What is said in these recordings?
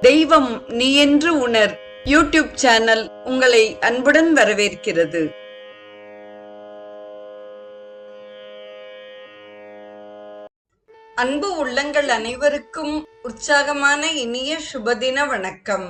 தெய்வம் நீ என்று உணர். யூடியூப் சேனல் உங்களை அன்புடன் வரவேற்கிறது. அன்பு உள்ளங்கள் அனைவருக்கும் உற்சாகமான இனிய சுபதின வணக்கம்.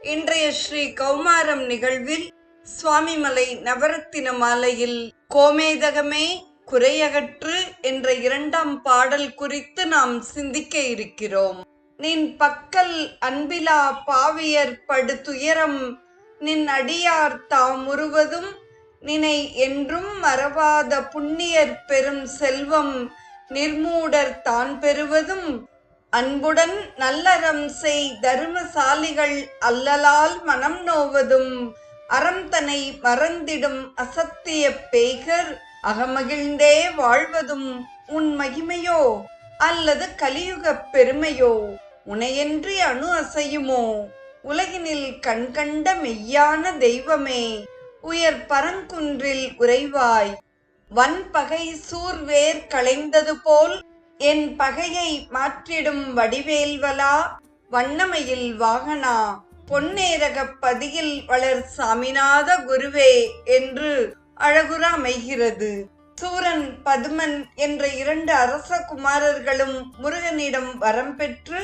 இன்றைய ஸ்ரீ கௌமாரம் நிகழ்வில் சுவாமிமலை நவரத்தின மாலையில் கோமேதகமே குறையகற்று என்ற இரண்டாம் பாடல் குறித்து நாம் சிந்திக்க இருக்கிறோம். நின் பக்கல் அன்பிலா பாவியர் படு துயரம் நின் அடியார் தாம் நினை என்றும் மறவாத புண்ணியர் பெரும் செல்வம் நிர்மூடர் தான் பெறுவதும் அன்புடன் நல்லறம் செய் தர்மசாலிகள் அல்லலால் மனம் நோவதும் அறந்தனை மறந்திடும் அசத்திய பேய்கர் அகமகிழ்ந்தே வாழ்வதும் உன் மகிமையோ அல்லது கலியுகப் பெருமையோ. உனையன்றி அணு அசையுமோ? உலகினில் கண்கண்ட மெய்யான தெய்வமே உயர் பரங்குன்றில் உறைவாய் வன்பகை சூர்வேர் களைந்தது போல் என் பகையை மாற்றிடும் வடிவேல்வலா வண்ணமையில் வாகனா பொன்னேரகப் பதியில் வளர் சாமிநாத குருவே என்று அழகுற அமைகிறது. சூரன் பதுமன் என்ற இரண்டு அரச குமாரர்களும் முருகனிடம் வரம் பெற்று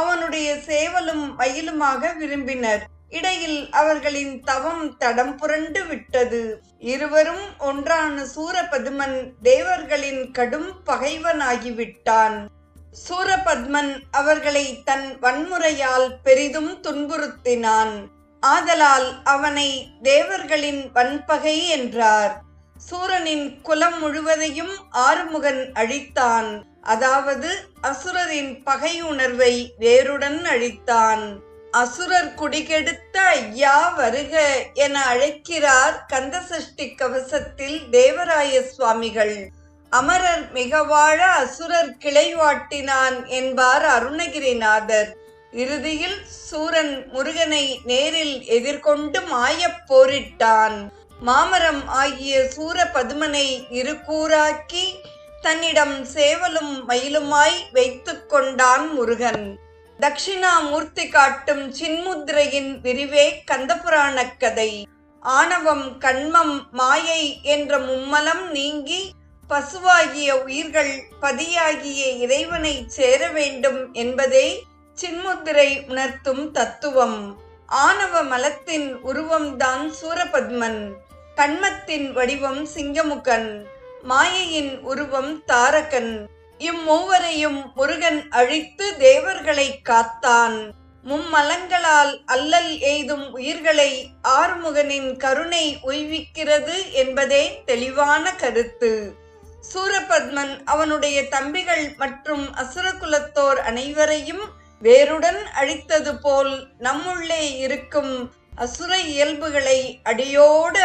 அவனுடைய சேவலும் மயிலுமாக விரும்பினர். இடையில் அவர்களின் தவம் தடம் புரண்டு விட்டது. இருவரும் ஒன்றான சூரபதுமன் தேவர்களின் கடும் பகைவனாகிவிட்டான். சூரபத்மன் அவர்களை தன் வன்முறையால் பெரிதும் துன்புறுத்தினான். ஆதலால் அவனை தேவர்களின் வன்பகை என்றார். சூரனின் குலம் முழுவதையும் ஆறுமுகன் அழித்தான். அதாவது அசுரரின் பகையுணர்வை வேருடன் அழித்தான். அசுரர் குடிகெடுத்த ஐயா வருக என அழைக்கிறார் கந்தசஷ்டி கவசத்தில் தேவராய சுவாமிகள். அமரர் மிகவாழ அசுரர் அசுரர் கிளைவாட்டினான் என்பார் அருணகிரிநாதர். இறுதியில் சூரன் முருகனை நேரில் எதிர்கொண்டு மாயப் போரிட்டான். மாமரம் ஆகிய சூர பதுமனை இருகூறாக்கி தன்னிடம் சேவலும் மயிலுமாய் வைத்துக் கொண்டான் முருகன். தட்சிணாமூர்த்தி காட்டும் சின்முத்திரையின் விரிவே கந்தபுராணக் கதை. ஆணவம் கண்மம் மாயை என்ற மும்மலம் நீங்கி பசுவாகிய உயிர்கள் பதியாகிய இறைவனை சேர வேண்டும் என்பதே சின்முத்திரை உணர்த்தும் தத்துவம். ஆணவ மலத்தின் உருவம்தான் சூரபத்மன் கண்மத்தின் வடிவம் சிங்கமுகன். மாயையின் உருவம் தாரகன். இம்மூவரையும் முருகன் அழித்து தேவர்களை காத்தான். மும்மலங்களால் அல்லல் எய்தும் உயிர்களை ஆறுமுகனின் கருணை உய்விக்கிறது என்பதே தெளிவான கருத்து. சூரபத்மன் அவனுடைய தம்பிகள் மற்றும் அசுரகுலத்தோர் அனைவரையும் வேருடன் அழித்தது போல் நம்முள்ளே இருக்கும் அசுர இயல்புகளை அடியோடு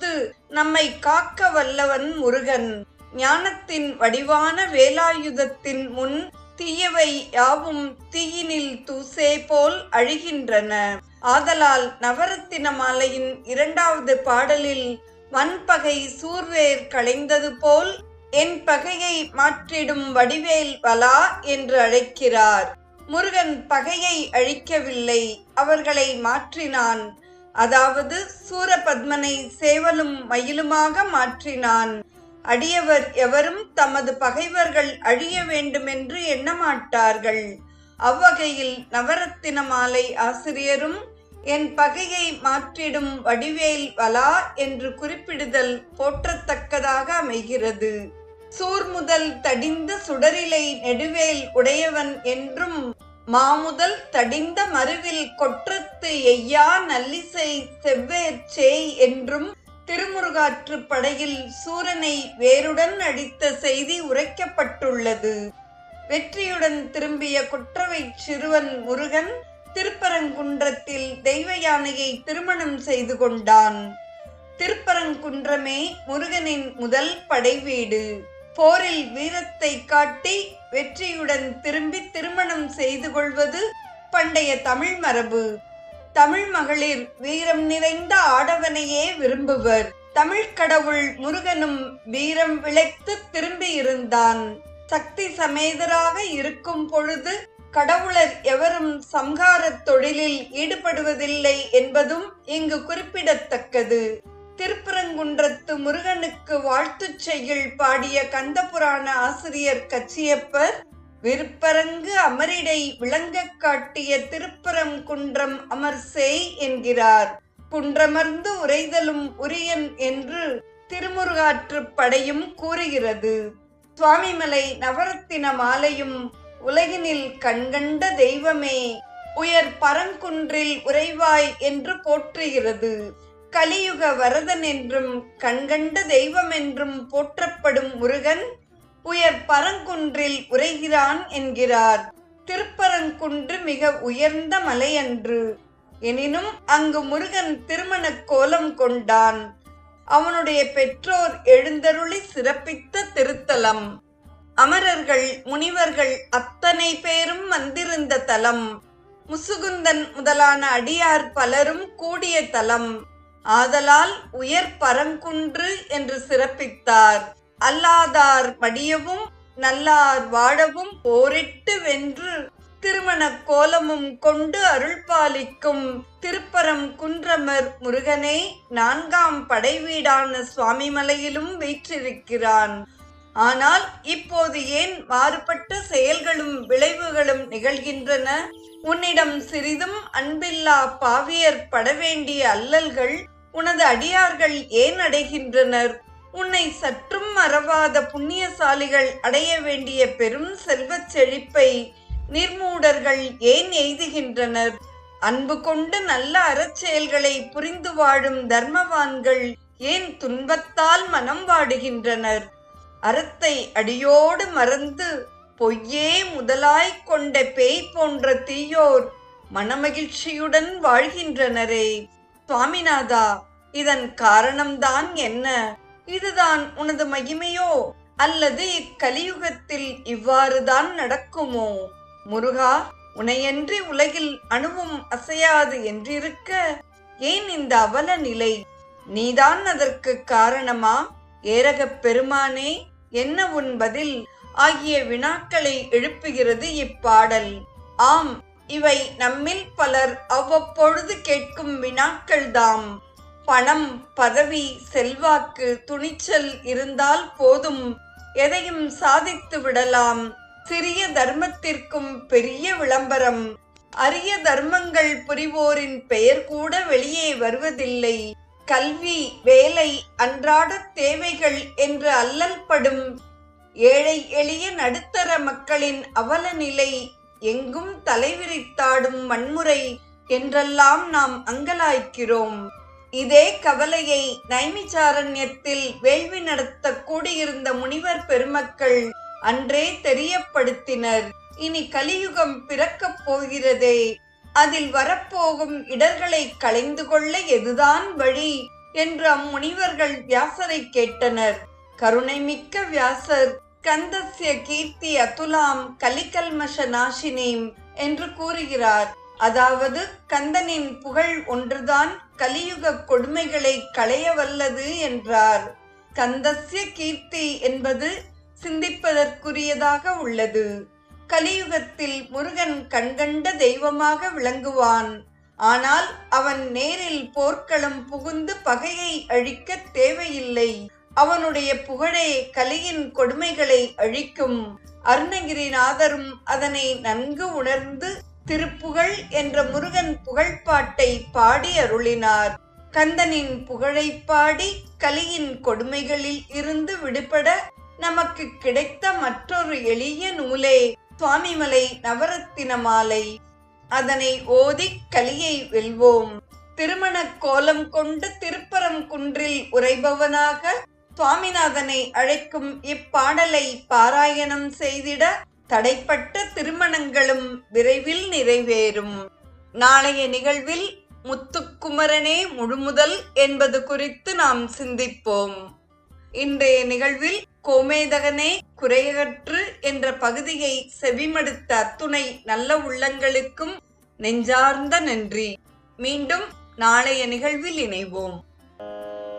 அழித்து நம்மை காக்க வல்லவன் முருகன். ஞானத்தின் வடிவான வேலாயுதத்தின் முன் தீயவை யாவும் தீயினில் தூசே போல் அழிகின்றன. ஆதலால் நவரத்தின மாலையின் இரண்டாவது பாடலில் வன்பகை சூர்வேர் களைந்தது போல் என் பகையை மாற்றிடும் வடிவேல் வலா என்று அழைக்கிறார். முருகன் பகையை அழிக்கவில்லை அவர்களை மாற்றினான். அதாவது சூரபத்மனை சேவலும் மயிலுமாக மாற்றினான். அடியவர் எவரும் தமது பகைவர்கள் அழிய வேண்டுமென்று எண்ணமாட்டார்கள். அவ்வகையில் நவரத்தின மாலை ஆசிரியரும் என் பகையை மாற்றிடும் வடிவேல் வலா என்று குறிப்பிடுதல் போற்றத்தக்கதாக அமைகிறது. சூர்முதல் தடிந்த சுடரிலை நெடுவேல் உடையவன் என்றும் மாமுதல் தடிந்த மருவில் கொற்றத்து எய்யா நல்லிசை செவ்வேர் என்றும் திருமுருகாற்று படையில் சூரனை வேருடன் அடித்த செய்தி உரைக்கப்பட்டுள்ளது. வெற்றியுடன் திரும்பிய குற்றவை சிறுவன் முருகன் திருப்பரங்குன்றத்தில் தெய்வ யானையை திருமணம் செய்து கொண்டான். திருப்பரங்குன்றமே முருகனின் முதல் படை வீடு போரில் வீரத்தை காட்டி வெற்றியுடன் திரும்பி திருமணம் செய்து கொள்வது பண்டைய தமிழ் மரபு. தமிழ் மகளிர் வீரம் நிறைந்த ஆடவனையே விரும்புவர். தமிழ் கடவுள் முருகனும் வீரம் விளைத்து திரும்பி இருந்தான். சக்தி சமேதராக இருக்கும் பொழுது கடவுளர் எவரும் சம்ஹாரத் தொழிலில் ஈடுபடுவதில்லை என்பதும் இங்கு குறிப்பிடத்தக்கது. திருப்பரங்குன்றத்து முருகனுக்கு வாழ்த்துச் செய்யுள் பாடிய கந்தபுராண ஆசிரியர் கச்சியப்பர் விருப்பரங்கு அமரிடை விளங்கக் காட்டிய திருப்பரம் குன்றம் அமர் செய் என்கிறார். குன்றமர்ந்து உரைதலும் உரியன் என்று திருமுருகாற்றுப் படையும் கூறுகிறது. சுவாமிமலை நவரத்தின மாலையும் உலகினில் கண்கண்ட தெய்வமே உயர் பரங்குன்றில் உறைவாய் என்று போற்றுகிறது. கலியுக வரதன் என்றும் கண்கண்ட தெய்வம் என்றும் போற்றப்படும் முருகன் உயர் பரங்குன்றில் உரைகிறான் என்கிறார். திருப்பரங்குன்று மிக உயர்ந்த மலையன்று. எனினும் அங்கு முருகன் திருமணக் கோலம் கொண்டான். அவனுடைய பெற்றோர் எழுந்தருளி சிறப்பித்த திருத்தலம். அமரர்கள் முனிவர்கள் அத்தனை பேரும் வந்திருந்த தலம். முசுகுந்தன் முதலான அடியார் பலரும் கூடிய தலம். ஆதலால் உயர் பரங்குன்று என்று சிறப்பித்தார். அல்லாதார் மடியவும் நல்லார் வாழவும் போரிட்டு வென்று திருமண கோலமும் கொண்டு அருள்பாலிக்கும் திருப்பரம் குன்றமர் முருகனே நான்காம் படைவீடான சுவாமிமலையிலும் வீற்றிருக்கிறான். ஆனால் இப்போது ஏன் மாறுபட்ட செயல்களும் விளைவுகளும் நிகழ்கின்றன? உன்னிடம் சிறிதும் அன்பில்லா பாவியர் பட வேண்டிய அல்லல்கள் உனது அடியார்கள் ஏன் அடைகின்றனர்? உன்னை சற்றும் மறவாத புண்ணியசாலிகள் அடைய வேண்டிய பெரும் செல்வச் செழிப்பை நிர்மூடர்கள் ஏன் எய்துகின்றனர்? அன்பு கொண்டு நல்ல அறச்செயல்களை புரிந்து வாழும் தர்மவான்கள் ஏன் துன்பத்தால் மனம் வாடுகின்றனர்? அறத்தை அடியோடு மறந்து பொய்யே முதலாய்க் கொண்ட பேய் போன்ற தீயோர் மனமகிழ்ச்சியுடன் வாழ்கின்றனரே. சுவாமிநாதா இதன் காரணம்தான் என்ன? இதுதான் உனது மகிமையோ? அல்லது இக்கலியுகத்தில் இவ்வாறுதான் நடக்குமோ? முருகா உனையன்றி உலகில் அணுவும் அசையாது என்றிருக்க ஏன் இந்த அவல நிலை? நீதான் அதற்கு காரணமா? ஏரகப் பெருமானே என்ன உன் பதில்? ஆகிய வினாக்களை எழுப்புகிறது இப்பாடல். ஆம் இவை நம்மில் பலர் அவ்வப்பொழுது கேட்கும் வினாக்கள்தாம். பணம் பதவி செல்வாக்கு துணிச்சல் இருந்தால் போதும். எதையும் சாதித்து விடலாம். சிறிய தர்மத்திற்கும் பெரிய விளம்பரம். அரிய தர்மங்கள் புரிவோரின் பெயர் கூட வெளியே வருவதில்லை. கல்வி வேலை அன்றாட தேவைகள் என்று அல்லல்படும். ஏழை எளிய நடுத்தர மக்களின் அவல நிலை எங்கும் தலைவிரித்தாடும் வன்முறை என்றெல்லாம் நாம் அங்கலாய்க்கிறோம். இதே கவலையை நைமிச்சாரண்யத்தில் வேள்வி நடத்த கூடியிருந்த முனிவர் பெருமக்கள் அன்றே தெரியப்படுத்தினர். இனி கலியுகம் பிறக்கப் போகிறதே. அதில் வரப்போகும் இடர்களை களைந்து கொள்ள எதுதான் வழி? என்று அம்முனிவர்கள் வியாசரை கேட்டனர். கருணைமிக்க வியாசர் கந்தஸ்ய கீர்த்தி அதுலாம் கலிகல்மஷ நாசினீம் என்று கூறுகிறார். அதாவது கந்தனின் புகழ் ஒன்றுதான் கலியுக கொடுமைகளை களைய வல்லது என்றார். கந்தஸ்ய கீர்த்தி என்பது சிந்திப்பதற்குரியதாக உள்ளது. கலியுகத்தில் முருகன் கண்கண்ட தெய்வமாக விளங்குவான். ஆனால் அவன் நேரில் போர்க்களம் புகுந்து பகையை அழிக்க தேவையில்லை. அவனுடைய புகழே கலியின் கொடுமைகளை அழிக்கும் அருணகிரிநாதரும் அதனை நன்கு உணர்ந்து திருப்புகழ் என்ற முருகன் புகழ்பாட்டை பாடி அருளினார். கந்தனின் புகழை பாடி கலியின் கொடுமைகளில் இருந்து விடுபட நமக்கு கிடைத்த மற்றொரு எளிய நூலே சுவாமிமலை நவரத்தின மாலை. அதனை ஓதி கலியை வெல்வோம். திருமண கோலம் கொண்டு திருப்பரம் குன்றில் உரைபவனாக சுவாமிநாதனை அழைக்கும் இப்பாடலை பாராயணம் செய்திட தடைப்பட்ட திருமணங்களும் விரைவில் நிறைவேறும். நாளைய நிகழ்வில் முத்துக்குமரனே முழுமுதல் என்பது குறித்து நாம் சிந்திப்போம். இன்றைய நிகழ்வில் கோமேதகனே குறையகற்று என்ற பகுதியை செவிமடுத்த அத்துணை நல்ல உள்ளங்களுக்கும் நெஞ்சார்ந்த நன்றி. மீண்டும் நாளைய நிகழ்வில் இணைவோம்.